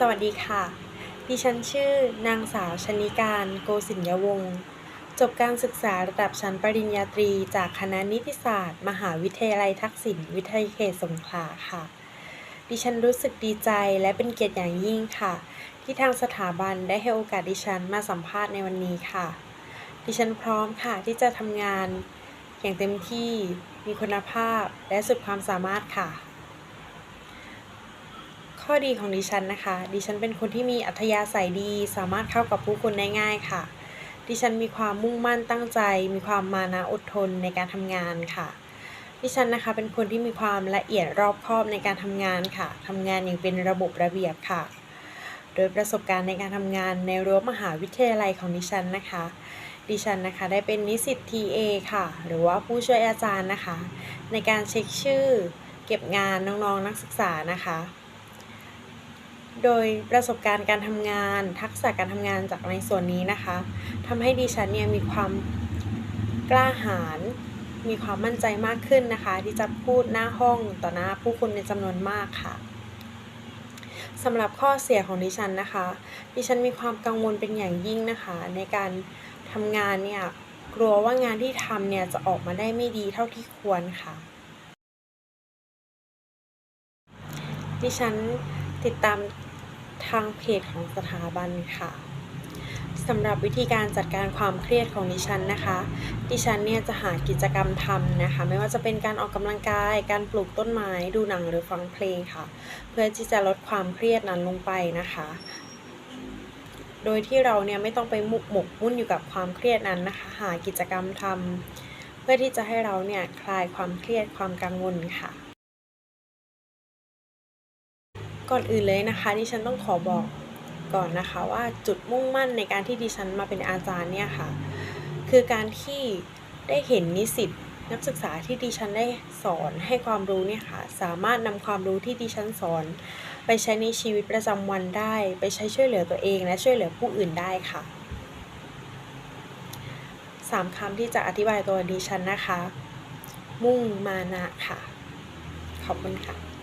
สวัสดีค่ะ ดิฉันชื่อนางสาวชนิการโกสินยวงศ์ จบการศึกษาระดับชั้นปริญญาตรีจากคณะนิติศาสตร์ มหาวิทยาลัยทักษิณวิทยาเขตสงขลาค่ะ ดิฉันรู้สึกดีใจและเป็นเกียรติอย่างยิ่งค่ะ ที่ทางสถาบันได้ให้โอกาสดิฉันมาสัมภาษณ์ในวันนี้ค่ะ ดิฉันพร้อมค่ะที่จะทำงานอย่างเต็มที่มีคุณภาพและสุดความสามารถค่ะ ข้อดีของดิฉันนะคะ ดิฉันเป็นคนที่มีอัธยาศัยดี สามารถเข้ากับผู้คนได้ง่ายค่ะ ดิฉันมีความมุ่งมั่นตั้งใจ มีความมานะอดทนในการทำงานค่ะ ดิฉันนะคะเป็นคนที่มีความละเอียดรอบคอบในการทำงานค่ะทำงานอย่างเป็นระบบระเบียบค่ะ โดยประสบการณ์ในการทำงานในรั้วมหาวิทยาลัยของดิฉันนะคะ ดิฉันนะคะได้เป็นนิสิต TA ค่ะ หรือว่าผู้ช่วยอาจารย์นะคะ ในการเช็คชื่อ เก็บงานน้องๆนักศึกษานะคะ โดยประสบการณ์การทำงาน ทักษะการทำงานจากในส่วนนี้นะคะทำให้ดิฉันเนี่ยมีความกล้าหาญมีความมั่นใจมากขึ้นนะคะ ที่จะพูดหน้าห้องต่อหน้าผู้คนในจำนวนมากค่ะสำหรับข้อเสียของดิฉันนะคะ ดิฉันมีความกังวลเป็นอย่างยิ่งนะคะ ในการทำงานเนี่ยกลัวว่างานที่ทำเนี่ยจะออกมาได้ไม่ดีเท่าที่ควรค่ะ ดิฉันติดตาม ทางเพจของสถาบันค่ะสำหรับวิธีการจัดการความเครียดของดิฉันนะคะ ดิฉันเนี่ยจะหากิจกรรมทำนะคะ ไม่ว่าจะเป็นการออกกำลังกาย การปลูกต้นไม้ ดูหนังหรือฟังเพลงค่ะ เพื่อที่จะลดความเครียดนั้นลงไปนะคะ โดยที่เราเนี่ยไม่ต้องไปหมกหมกมุ่นอยู่กับความเครียดนั้นนะคะ หากิจกรรมทำเพื่อที่จะให้เราเนี่ยคลายความเครียดความกังวลค่ะ ก่อนอื่นเลยนะคะดิฉันต้องขอบอกก่อนนะคะว่าจุดมุ่งมั่นในการที่ดิฉันมาเป็นอาจารย์เนี่ยค่ะ คือการที่ได้เห็นนิสิตนักศึกษาที่ดิฉันได้สอนให้ความรู้เนี่ยค่ะ สามารถนำความรู้ที่ดิฉันสอน ไปใช้ในชีวิตประจำวันได้ ไปใช้ช่วยเหลือตัวเองและช่วยเหลือผู้อื่นได้ค่ะสามคำที่จะอธิบายตัวดิฉันนะคะ มุ่งมานะค่ะ ขอบคุณค่ะ